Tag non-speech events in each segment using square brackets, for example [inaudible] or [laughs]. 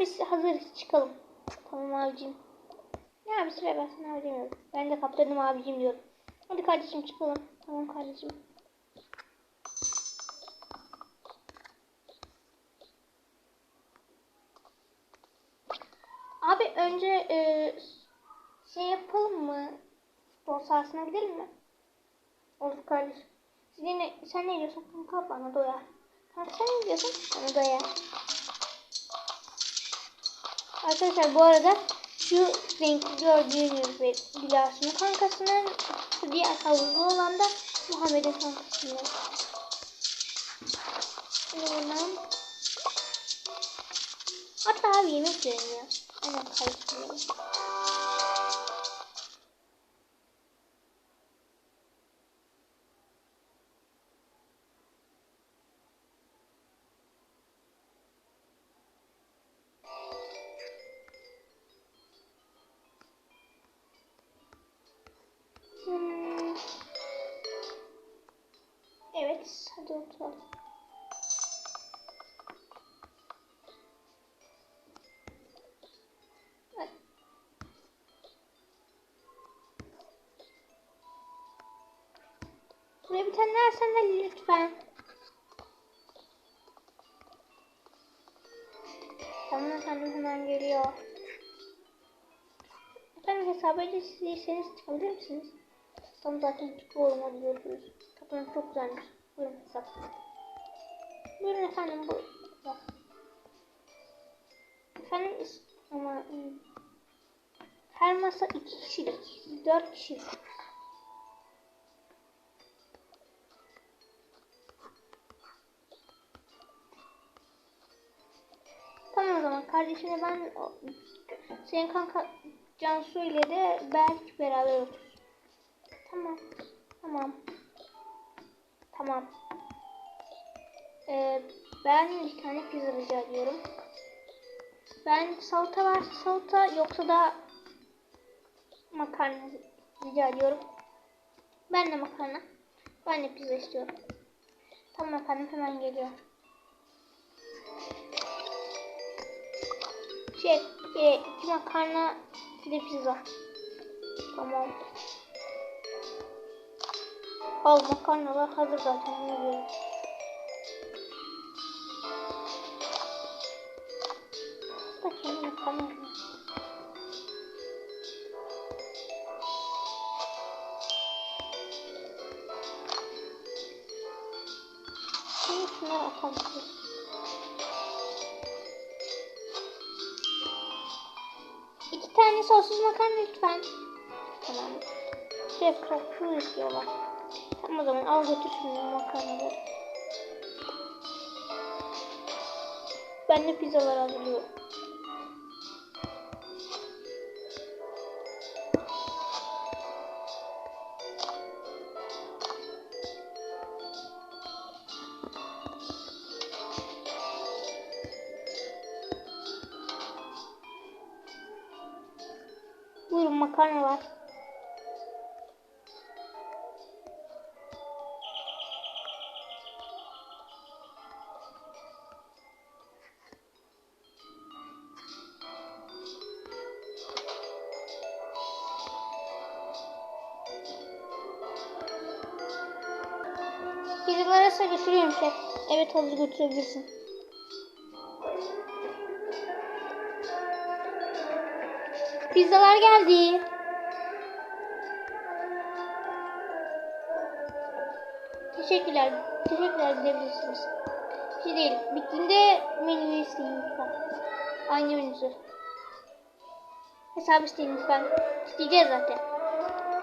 Biz hazır çıkalım. Tamam abicim. Ne abi sıra ben sana abi demiyorum. Ben de kaptanım abicim diyorum. Hadi kardeşim çıkalım. Tamam kardeşim. Abi önce e, şey yapalım mı? Futbol sahasına gidelim mi? Olur kardeşim. Yine, sen ne diyorsun? Kanka bana doyar. Kanka sen ne diyorsun? Bana doyar. Arkadaşlar bu arada şu renkli gördüğünüz ve Dilara'sının kankasının şu diğer havuzlu olan da Muhammed'in kankasının. Buradan Hatta abi yemek yiyelim ya. Aynen karıştırıyorum. Hadi oturalım. Buraya bir tane sandalye lütfen. Tamam efendim hemen geliyor. Efendim hesabı ödeyecekseniz çıkabilir misiniz? Tam zaten çıkıyorum hadi görüşürüz. Kapınız çok güzelmiş. Buyurun hesap. Buyurun efendim bu. Efendim ama hmm. her masa iki kişilik. Dört kişi. Tamam o zaman kardeşine ben senin kanka Cansu ile de Berk beraber otururuz. Tamam. Tamam. Tamam. Ee, ben bir tane pizza rica ediyorum. Ben salata var salata yoksa da makarna rica ediyorum. Ben de makarna. Ben de pizza istiyorum. Tamam efendim hemen geliyor. Şey, e, iki makarna, bir de pizza. Tamam. Al makarnalar hazır zaten. Bakayım makarna. Şimdi şunları atalım. İki tane sossuz makarna lütfen. Tamam. Şef kapı istiyorlar. O zaman al götür şimdi makarnaları. Ben de pizzalar hazırlıyorum. İse götürüyorum şef. Evet hazır götürebilirsin. Pizzalar geldi. Teşekkürler. Teşekkürler gidebilirsiniz. Bir şey değil. Bittiğinde menüyü isteyin lütfen. Aynı menüsü. Hesabı isteyin lütfen. İsteyeceğiz zaten.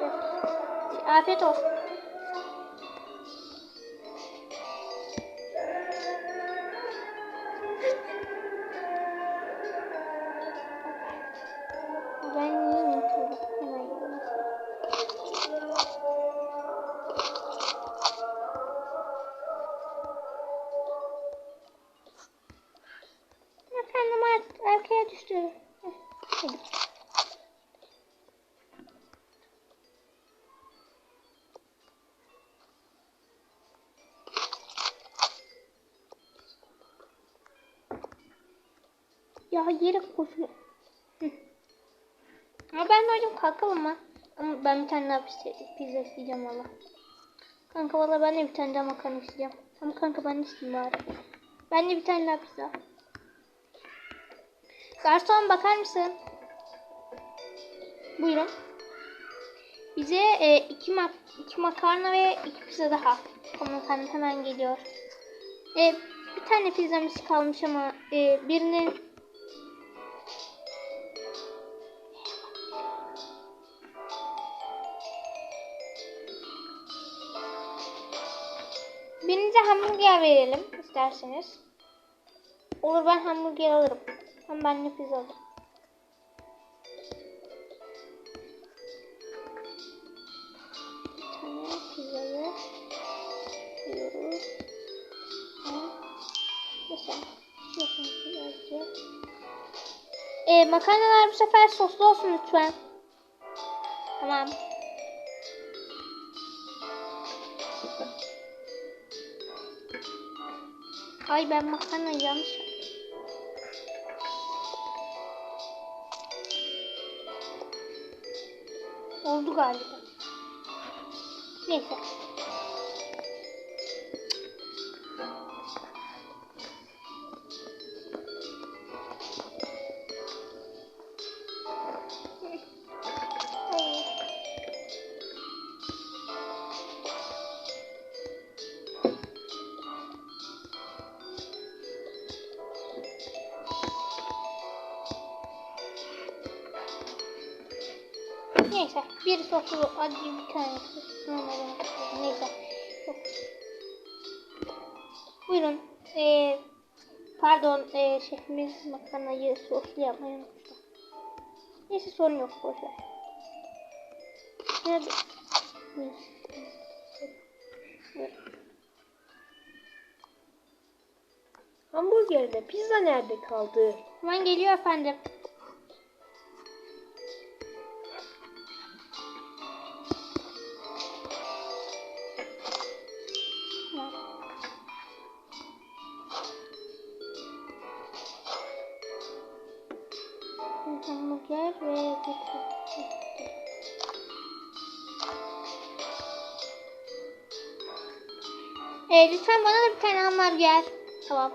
Evet. Afiyet olsun. Ya yere koşuyor. Ama ben de hocam kalkalım mı? Ama ben bir tane daha pizza, pizza isteyeceğim valla. Kanka valla ben de bir tane daha makarna isteyeceğim. Ama kanka ben de isteyeyim bari. Ben de bir tane daha pizza. Garson bakar mısın? Buyurun. Bize e, iki, mak iki makarna ve iki pizza daha. Efendim hemen geliyor. E, bir tane pizzamız kalmış ama e, birinin hamburger verelim isterseniz. Olur ben hamburger alırım. Hem ben de pizza alırım. Ee, makarnalar bu sefer soslu olsun lütfen. Tamam. Ay ben makarnayı yanlış. Oldu galiba. Neyse. Bir soslu acı bir tane normal neyse. Yok. Buyurun. Ee, pardon ee, şefimiz makarnayı soslu yapmayı unuttu. Neyse sorun yok boşver. Nerede? Hamburgerde pizza nerede kaldı? Hemen geliyor efendim. Ee, lütfen bana da bir tane hamburger. Tamam.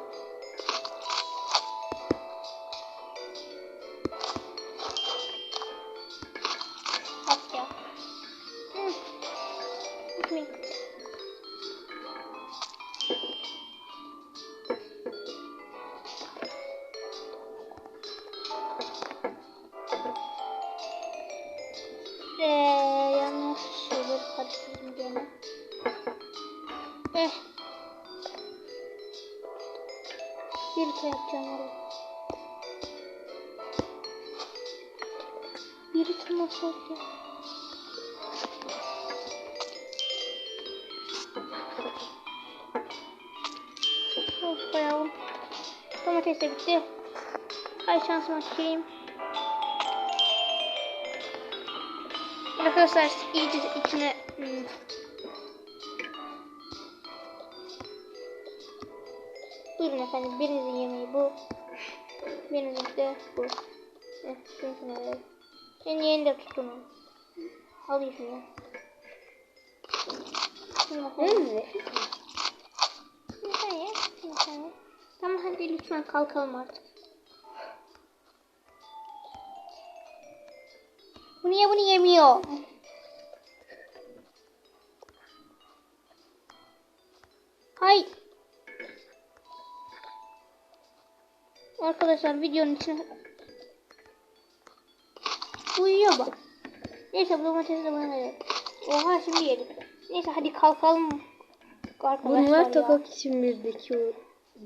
Bir şey yapacağım oraya. Biri tam olsaydı. Of koyalım. Domates de bitti. Hay şansıma tüküreyim. Arkadaşlar iyice içine hmm. Buyurun efendim birinizin yemeği bu. Birinizin de bu. Heh, şunu şuna verelim. Senin yeğeni de tutun onu. Alayım şunu. Bir saniye, bir saniye. Tamam hadi lütfen kalkalım artık. Bu niye bunu yemiyor? Hay. Arkadaşlar videonun içine uyuyor bak. Neyse bu domatesi de bana verelim. Oha şimdi yedim. Neyse hadi kalkalım. Arkadaşlar Bunlar. Tokak için birdeki o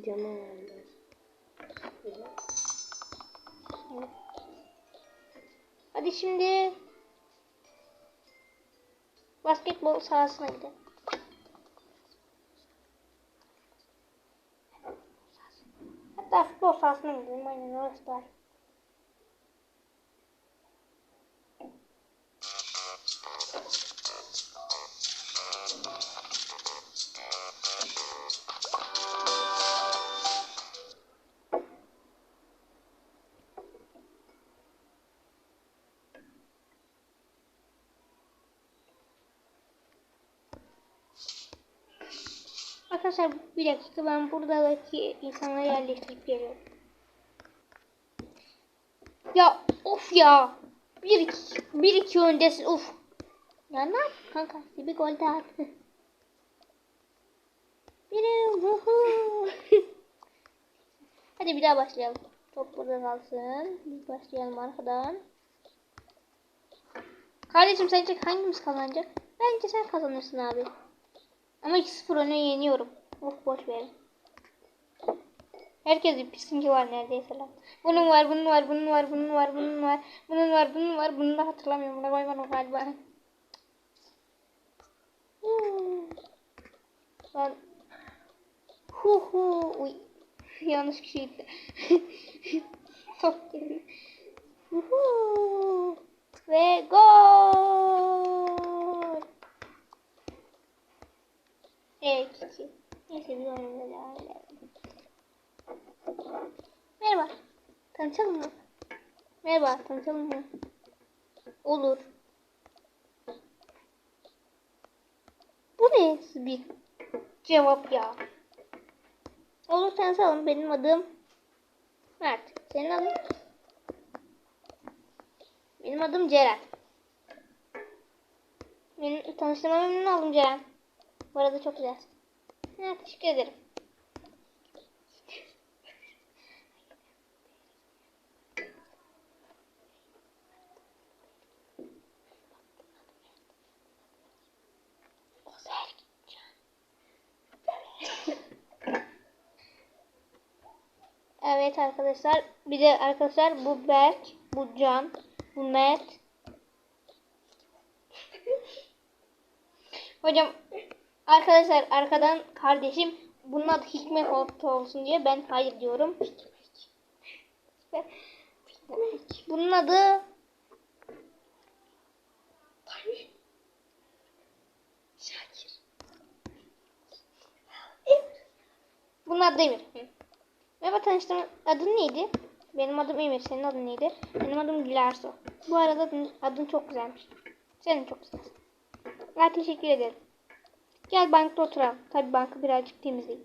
canavarlar. Hadi şimdi basketbol sahasına gidelim. Futbol sahasına gidelim. Aynen orası. Arkadaşlar bir dakika ben buradaki insanları yerleştirip geliyorum. Ya of ya. Bir iki, bir iki öndesin of. Ya ne yap kanka? Bir gol daha attı. Biri. [laughs] Hadi bir daha başlayalım. Top burada kalsın. Bir başlayalım arkadan. Kardeşim sence hangimiz kazanacak? Bence sen kazanırsın abi. Ama 2-0 öne yeniyorum. Of boş ver. Herkes bir pisinki var neredeyse lan. Bunun var, bunun var, bunun var, bunun var, bunun var, bunun var, bunun var, bunu da hatırlamıyorum. Buna koymadım galiba. Hmm. Lan. Hu hu. Uy. Yanlış kişiydi. Top geliyor. Hu hu. Ve gol. Evet iki. Neyse bir oyunda devam edelim. Merhaba. Tanışalım mı? Merhaba. Tanışalım mı? Olur. Bu ne bir cevap ya? Olur tanışalım. Benim adım Mert. Senin adın? Benim adım Ceren. Benim tanıştığıma memnun oldum Ceren. Bu arada çok güzelsin. Ha, teşekkür ederim. Evet arkadaşlar. Bir de arkadaşlar bu Berk, bu Can, bu Mert. Hocam arkadaşlar arkadan kardeşim bunun adı Hikmet olsun diye ben hayır diyorum. Bunun adı Şakir. bunun adı Demir. Hı. Merhaba tanıştığım adın neydi? Benim adım Emir. Senin adın neydi? Benim adım Gülerso. Bu arada adın, adın çok güzelmiş. Senin çok güzelsin. Ya teşekkür ederim. Gel bankta oturalım. Tabi bankı birazcık temizleyin.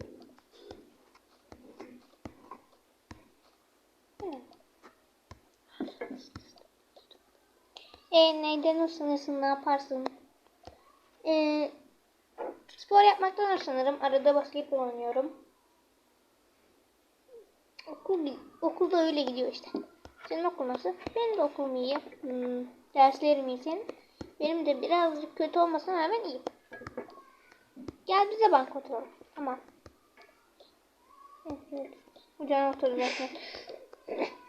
Evet. E, neyden hoşlanırsın? Ne yaparsın? E, spor yapmaktan hoşlanırım. Arada basketbol oynuyorum. Okul, okulda öyle gidiyor işte. Senin okul nasıl? Benim de okulum iyi. Hmm, derslerim iyi senin. Benim de birazcık kötü olmasına rağmen iyi. Gel bize bank oturalım. Tamam. Oturdu zaten.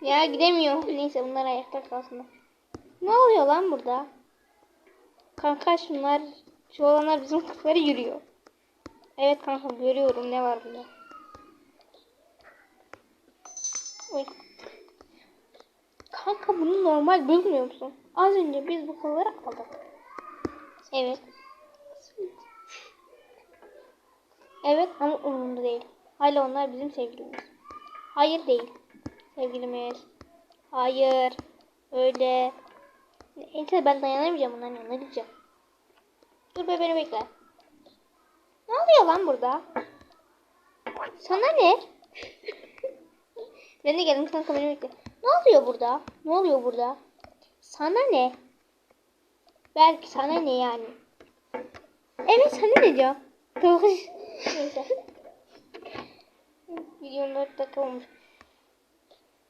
ya gidemiyor. Neyse bunlar ayakta kalsınlar. Ne oluyor lan burada? Kanka şunlar, şu olanlar bizim kızları yürüyor. Evet kanka görüyorum ne var bunda. Oy. Kanka bunu normal bulmuyor musun? Az önce biz bu kolları aldık. Evet. Evet ama umurumda değil. Hala onlar bizim sevgilimiz. Hayır değil. Sevgilimiz. Hayır. Öyle. Neyse ben dayanamayacağım onların yanına gideceğim. Dur be beni bekle. Ne oluyor lan burada? Sana ne? [laughs] ben de geldim kanka beni bekle. Ne oluyor burada? Ne oluyor burada? Sana ne? Belki sana ne yani? Evet sana ne diyor? Tavuk Neyse. Videonun 4 dakika olmuş.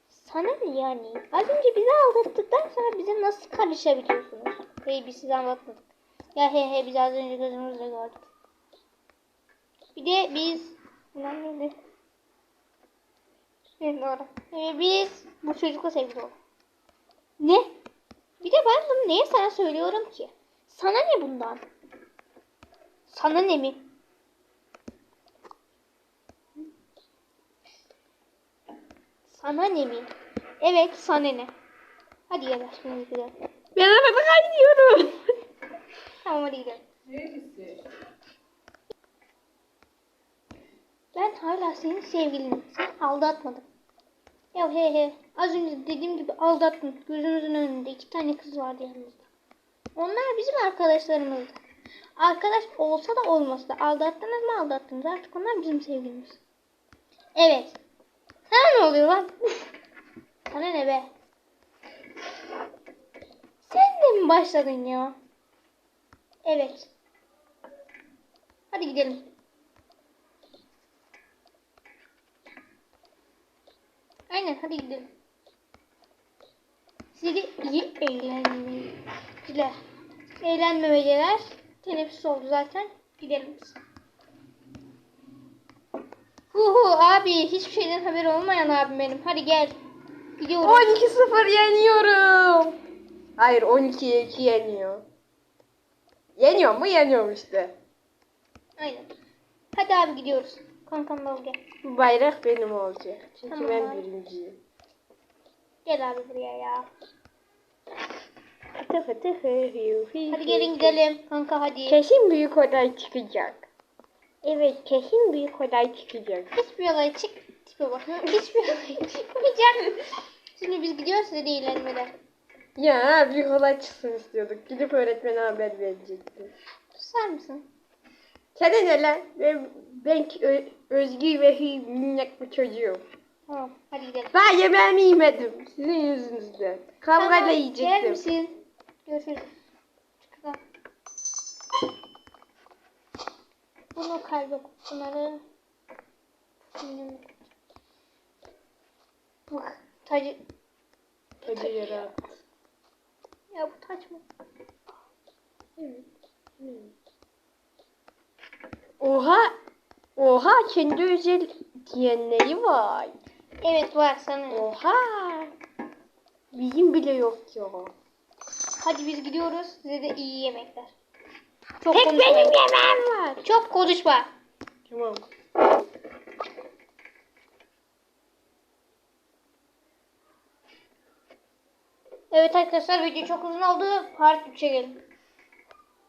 Sana ne yani? Az önce bizi aldattıktan sonra bize nasıl karışabiliyorsunuz? Hey biz size anlatmadık. Ya he he biz az önce gözümüzle gördük. Bir de biz... Lan neydi? Evet doğru. Ee, biz bu çocukla sevgili olduk. Ne? Bir de ben bunu niye sana söylüyorum ki? Sana ne bundan? Sana ne mi? Sana ne mi? Evet sana ne? Hadi gel aşkım gidelim. Ben arada kaynıyorum. Tamam hadi gidelim. Neresi? Ben hala senin sevgilinim. Seni aldatmadım. Ya he he. Az önce dediğim gibi aldattın. Gözümüzün önünde iki tane kız vardı yanımızda. Onlar bizim arkadaşlarımızdı. Arkadaş olsa da olmasa da aldattınız mı aldattınız artık onlar bizim sevgilimiz. Evet. Sana ne oluyor lan? Sana ne be? Sen de mi başladın ya? Evet. Hadi gidelim. Aynen hadi gidelim. Sizi iyi eğlenmeciler. Eğlenmemeceler. Teneffüs oldu zaten. Gidelim biz. Hu hu abi hiçbir şeyden haberi olmayan abim benim. Hadi gel. Gidiyoruz. 12-0 yeniyorum. Hayır 12'ye 2 yeniyor. Yeniyor mu? Yeniyorum işte. Aynen. Hadi abi gidiyoruz. Kankam da gel. Bu bayrak benim olacak. Çünkü Tamam. ben birinciyim. Gel abi buraya ya. Hadi gelin gidelim. Kanka hadi. Kesin büyük olay çıkacak. Evet kesin büyük olay çıkacak. Hiçbir olay çık. Tipe bak. [laughs] Hiçbir olay çıkmayacak. Şimdi biz gidiyoruz size de eğlenmeler. Ya büyük olay çıksın istiyorduk. Gidip öğretmene haber verecektim. Susar mısın? Sana ne lan? Ben, ben ö- özgür ve hü minnak bir çocuğum. Tamam. Hadi gidelim. Ben yemeğimi yemedim. Sizin yüzünüzden. Kavgayla Tamam, Gel yiyecektim. misin? Görüşürüz. Çık lan. Bunu kalbe bunları. Bak. Tacı. Hadi yere at. Ya bu taç mı? Oha! Oha kendi özel diyenleri var. Evet var sana. Oha! Bizim bile yok ya. Hadi biz gidiyoruz. Size de iyi yemekler. Çok Tek konuşma. benim yemeğim var. Çok konuşma. Tamam. Evet arkadaşlar video çok uzun oldu. Part 3'e gelin.